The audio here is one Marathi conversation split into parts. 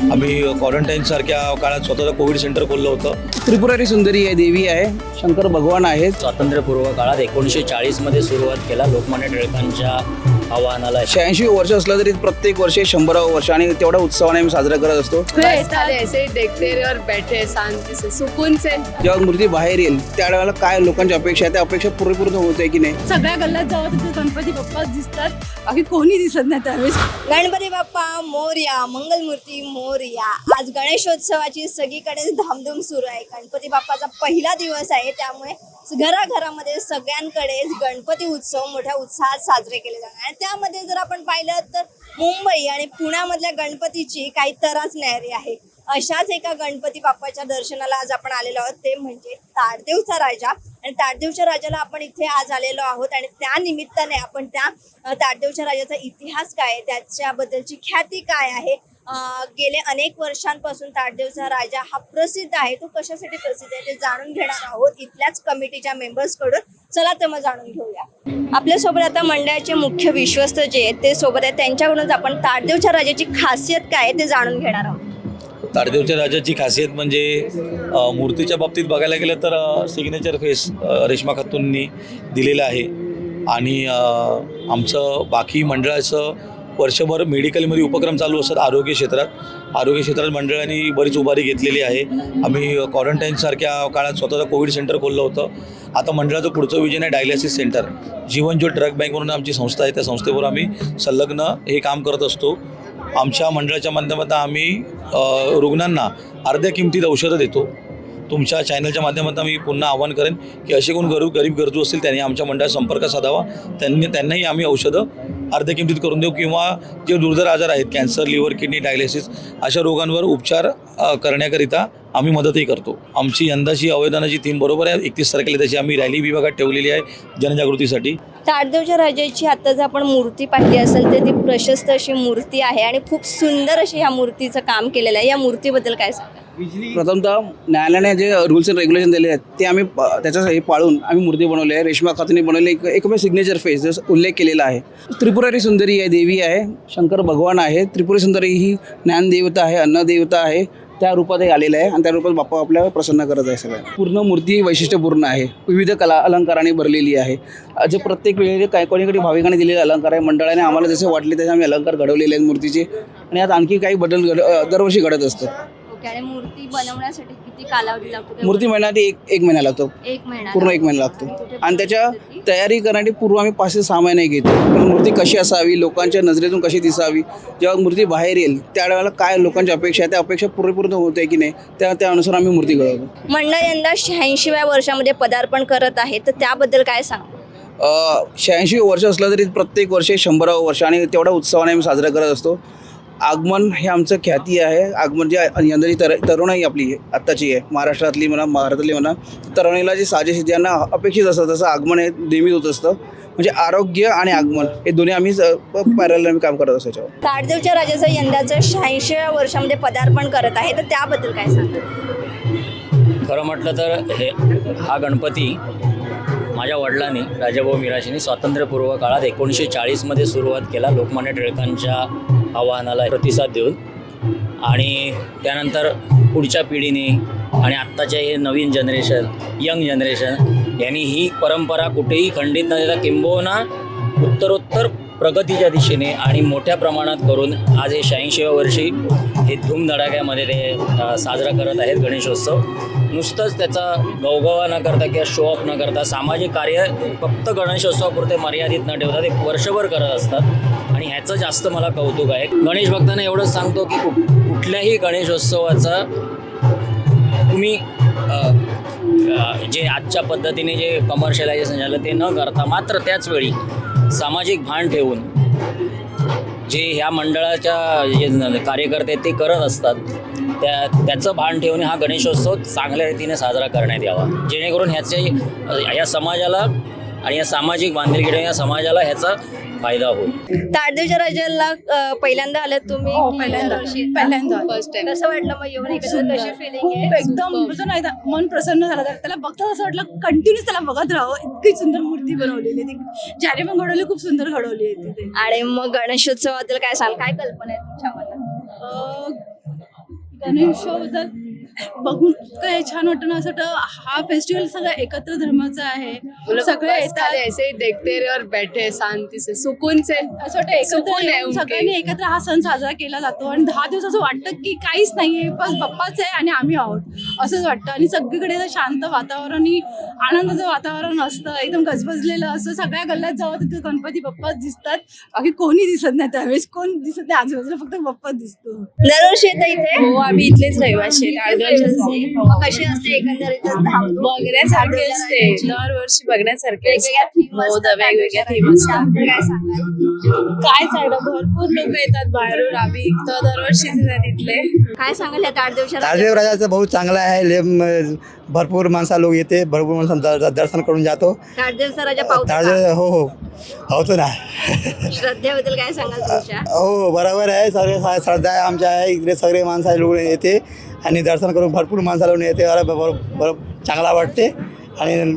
आम्ही क्वारंटाईन सारख्या काळात स्वतःचं कोविड सेंटर खोललं होतं. त्रिपुरारी सुंदरी आहे देवी आहे शंकर भगवान आहेत. स्वातंत्र्यपूर्व काळात एकोणीसशे चाळीसमध्ये सुरुवात केला लोकमान्य टिळकांच्या आव्हानाला शहाऐंशी वर्ष असलं तरी प्रत्येक वर्षी शंभरावं वर्ष आणि तेवढ्या उत्सवाने आम्ही साजरा करत असतो. बस साले ऐसे ही देखते रहे और बैठे शांति से सुकून से जेव्हा मूर्ती बाहेर येईल त्यावेळेला काय लोकांची अपेक्षा आहे त्या अपेक्षा पूर्ण होते की नाही? सगळ्या गल्ल्यात जावं तिथे गणपती बाप्पा दिसतात. बाकी कोणी दिसत नाही त्यावेळेस. गणपती बाप्पा मोरया मंगलमूर्ती मोरया. आज गणेशोत्सवाची सगळीकडे धामधूम सुरू आहे. गणपती बाप्पाचा पहिला दिवस आहे त्यामुळे घराघरामध्ये सगळ्यांकडेच गणपती उत्सव मोठ्या उत्साहात साजरे केले जाणार. आणि त्यामध्ये जर आपण पाहिलं तर मुंबई आणि पुण्यामधल्या गणपतीची काही तराच न्यारी आहे. अशाच एका गणपती बाप्पाच्या दर्शनाला आज आपण आलेलो आहोत. ते म्हणजे ताडदेवचा राजा. आणि ताडदेवच्या राजाला आपण इथे आज आलेलो आहोत. आणि त्या निमित्ताने आपण त्या ताडदेवच्या राजाचा इतिहास काय आहे त्याच्याबद्दलची ख्याती काय आहे गेले अनेक वर्षांपासून ताटदेवचा राजा हा प्रसिद्ध आहे. तो कशासाठी प्रसिद्ध आहे ते जाणून घेणार आहोत इथल्याच कमिटीच्या मेंबर्सकडून चला तर मग जाणून घेऊया. आपल्यासोबत आता मंडळाचे मुख्य विश्वस्त जे आहेत ते सोबत आहेत. त्यांच्याकडूनच आपण ताडदेवच्या राजाची खासियत काय आहे ते जाणून घेणार आहोत. ताडदेवच्या राजाची खासियत म्हणजे मूर्तीच्या बाबतीत बघायला गेलं तर सिग्नेचर फेस रेश्मा खातूंनी दिलेलं आहे. आणि आमचं बाकी मंडळाचं वर्षभर मेडिकलमध्ये उपक्रम चालू असतात आरोग्य क्षेत्रात. आरोग्य क्षेत्रात मंडळांनी बरीच उभारी घेतलेली आहे. आम्ही क्वारंटाईनसारख्या काळात स्वतःचं कोविड सेंटर खोललं होतं. आता मंडळाचं पुढचं विजन आहे डायलिसिस सेंटर. जीवन ज्योत ड्रग बँक म्हणून आमची संस्था आहे. त्या संस्थेवर आम्ही संलग्न हे काम करत असतो. आमच्या मंडळाच्या माध्यमातून आम्ही रुग्णांना अर्ध्या किमतीत औषधं देतो. तुमच्या चॅनलच्या माध्यमातून मी पुन्हा आवाहन करेन की असे कोण गरीब गरीब गरजू असतील त्यांनी आमच्या मंडळात संपर्क साधावा. त्यांनी त्यांनाही आम्ही औषधं अर्ध्या किमतीत करून देऊ किंवा जे दुर्धर आजार आहेत कॅन्सर लिव्हर किडनी डायलिसिस अशा रोगांवर उपचार करण्याकरिता आम्ही मदतही करतो. आमची यंदाची अवयदानाची थीम बरोबर आहे. एकतीस तारखेला त्याची आम्ही रॅली विभागात ठेवलेली आहे जनजागृतीसाठी. ताडदेवच्या राजाची आता जर आपण मूर्ती पाहिली असेल तर ती प्रशस्त अशी मूर्ती आहे आणि खूप सुंदर अशी ह्या मूर्तीचं काम केलेलं आहे. या मूर्तीबद्दल काय सांगा प्रथमतः न्यायालयाने जे रूल्स अँड रेग्युलेशन दिले आहेत ते आम्ही त्याच्यासाठी पाळून आम्ही मूर्ती बनवली आहे. रेश्मा खातूने बनवली एक एकमेव सिग्नेचर फेस जसं उल्लेख केलेला आहे. त्रिपुरारी सुंदरी आहे देवी आहे. शंकर भगवान आहे. त्रिपुरी सुंदरी ही ज्ञानदेवता आहे अन्नदेवता आहे. त्या रूपात हे आलेलं आहे आणि त्या रूपात बाप्पा आपल्याला प्रसन्न करत आहे सगळ्या पूर्ण मूर्ती वैशिष्ट्यपूर्ण आहे. विविध कला अलंकाराने भरलेली आहे. जे प्रत्येक वेळी काय कोणीकडे भाविकाने दिलेले अलंकार आहे मंडळाने आम्हाला जसे वाटले तसे आम्ही अलंकार घडवलेले आहेत मूर्तीचे. आणि यात आणखी काही बदल घड दरवर्षी घडत असतात. ओके आणि मूर्ती बनवण्यासाठी किती कालावधी लागतो? मूर्ती महिन्यात एक एक महिना लागतो. एक महिना पूर्ण एक महिना लागतो. आणि त्याच्या तयारी करण्यासाठी पूर्व आम्ही पाच ते सहा महिने घेतो. पण मूर्ती कशी असावी लोकांच्या नजरेतून कशी दिसावी जेव्हा मूर्ती बाहेर येईल त्यावेळेला काय लोकांची अपेक्षा आहे त्या अपेक्षा पूर्ण होते की नाही त्या त्यानुसार आम्ही मूर्ती घडवतो. मंडळ यंदा शहाऐंशीव्या वर्षामध्ये पदार्पण करत आहे तर त्याबद्दल काय सांग? शहाऐंशी वर्ष असलं तरी प्रत्येक वर्षी शंभरावं वर्ष आणि तेवढ्या उत्सवाने आम्ही साजरा करत असतो. आगमन हे आमचं ख्याती आहे. आगमन जे यंदाची तर तरुणाई आपली आत्ताची आहे. महाराष्ट्रातली म्हणा भारतातली म्हणा तरुणीला जी साजेशी ज्यांना अपेक्षित असतं तसं आगमन हे नेहमीच होत असतं. म्हणजे आरोग्य आणि आगमन हे दोन्ही आम्ही पॅरल आम्ही काम करत असतो याच्यावर. ताडदेवच्या राजाचं यंदाचं शहाऐंशीव्या वर्षामध्ये पदार्पण करत आहे. तर त्याबद्दल काय सांग खरं म्हटलं तर हे हा गणपती माझ्या वडिलांनी राजाभाऊ मिराशींनी स्वातंत्र्यपूर्व काळात एकोणीसशे चाळीसमध्ये सुरुवात केला. लोकमान्य टिळकांच्या आव्हानाला प्रतिसाद देऊन आणि त्यानंतर पुढच्या पिढीने आणि आत्ताचे हे नवीन जनरेशन यंग जनरेशन यांनी ही परंपरा कुठेही खंडित न देता किंबहुना उत्तरोत्तर प्रगतीच्या दिशेने आणि मोठ्या प्रमाणात करून आज हे शहाऐंशीव्या वर्षी हे धूमधडाक्यामध्ये ते साजरा करत आहेत गणेशोत्सव. नुसतंच त्याचा गवगवा न करता किंवा शो ऑफ न करता सामाजिक कार्य फक्त गणेशोत्सवापुरते मर्यादित न ठेवता ते वर्षभर करत असतात. आणि ह्याचं जास्त मला कौतुक आहे. गणेश भक्तांना एवढंच सांगतो की कुठ कुठल्याही गणेशोत्सवाचा तुम्ही जे आजच्या पद्धतीने जे कमर्शियलायझेशन झालं ते न करता मात्र त्याच वेळी सामाजिक भान ठेवून जे ह्या मंडळाच्या जे कार्यकर्ते ते करत असतात त्या त्याचं भान ठेवून हा गणेशोत्सव चांगल्या रीतीने साजरा करण्यात यावा. जेणेकरून ह्याचे या समाजाला आणि या सामाजिक बांधिलकीने या समाजाला ह्याचा फायदा होईल. ताडदेवच्या राजाला अं, पहिल्यांदा आलं तुम्ही? हो पहिल्यांदा. फर्स्ट टाइम कसं वाटलं मग येऊन एकदम नाही मन प्रसन्न झालं. त्याला बघता असं वाटलं कंटिन्यूस त्याला बघत राहावं. इतकी सुंदर मूर्ती बनवलेली आहे ती. ज्याने पण घडवली खूप सुंदर घडवली आहे तिथे आणि मग गणेशोत्सवाबद्दल काय सांग? काय कल्पना आहे तुमच्या मनात? अं, गणेशोत्सवाबद्दल बघून काय छान वाटतं ना असं वाटतं हा फेस्टिवल सगळा एकत्र धर्माचा आहे. सगळे येतात. ऐसे ही देखते रहे और बैठे शांति से सुकून से असं वाटतं एकत्र. सगळ्यांनी एकत्र हा सण साजरा केला जातो. आणि दहा दिवस असं वाटतं की काहीच नाहीये बस बाप्पाच आहे आणि आम्ही आहोत. असंच वाटतं. आणि सगळीकडे शांत वातावरण आणि आनंदाचं वातावरण असतं. एकदम गजबजलेलं असं सगळ्या गल्ल्यात जावं तिथे गणपती बाप्पाच दिसतात. बाकी कोणी दिसत नाही त्यावेळेस. कोण दिसत नाही आजूबाजूला फक्त बाप्पाच दिसतो. दरवर्षी येतं इथे? हो आम्ही इथलेच रहिवाशी कशी असते? एकंदरीत? धामधूम बघण्यासारखे असते. दरवर्षी बघण्यासारखे वेगवेगळ्या थीम हो असतात. काय सांगणार भरपूर लोक येतात बाहेरून. आम्ही तर दरवर्षीच आहेत इथले काय सांगाल या ताट दिवसात राजाचं बहुत चांगला आहे. ले म- भरपूर माणसा लोक येते. भरपूर माणसा दर्शन करून जातो. राजा हो हो. होतो. ना श्रद्धेबद्दल काय सांगाल तुमच्या? हो बरोबर आहे. सगळे श्रद्धा आहे आमच्या. आहे इकडे सगळे माणसा लोक येते. आणि दर्शन करून भरपूर माणसाला येते बरोबर चांगला वाटते. आणि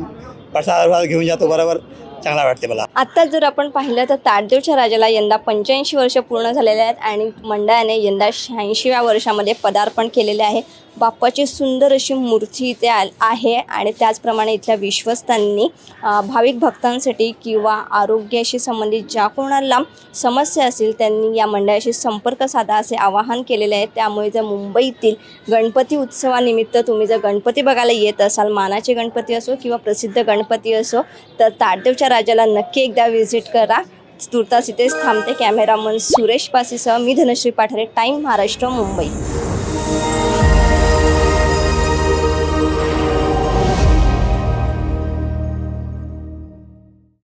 प्रसाद घेऊन जातो बरोबर. चांगला वाटते मला. आत्ता जर आपण पाहिलं तर ताडदेवच्या राजाला यंदा पंच्याऐंशी वर्ष पूर्ण झालेले आहेत आणि मंडळाने यंदा शहाऐंशीव्या वर्षामध्ये पदार्पण केलेले आहे. बाप्पाची सुंदर अशी मूर्ती इथे आहे आणि त्याचप्रमाणे इथल्या विश्वस्तांनी भाविक भक्तांसाठी किंवा आरोग्याशी संबंधित ज्या कोणाला समस्या असतील त्यांनी या मंडळाशी संपर्क साधा असे आवाहन केलेले आहे. त्यामुळे जर मुंबईतील गणपती उत्सवानिमित्त तुम्ही जर गणपती बघायला येत असाल मानाचे गणपती असो किंवा प्रसिद्ध गणपती असो तर ताडदेवच्या राजाला नक्की एकदा व्हिजिट करा. तुर्तास इथेच थांबते कॅमेरामन सुरेश पासीसह. मी धनश्री पाठारे टाईम महाराष्ट्र मुंबई.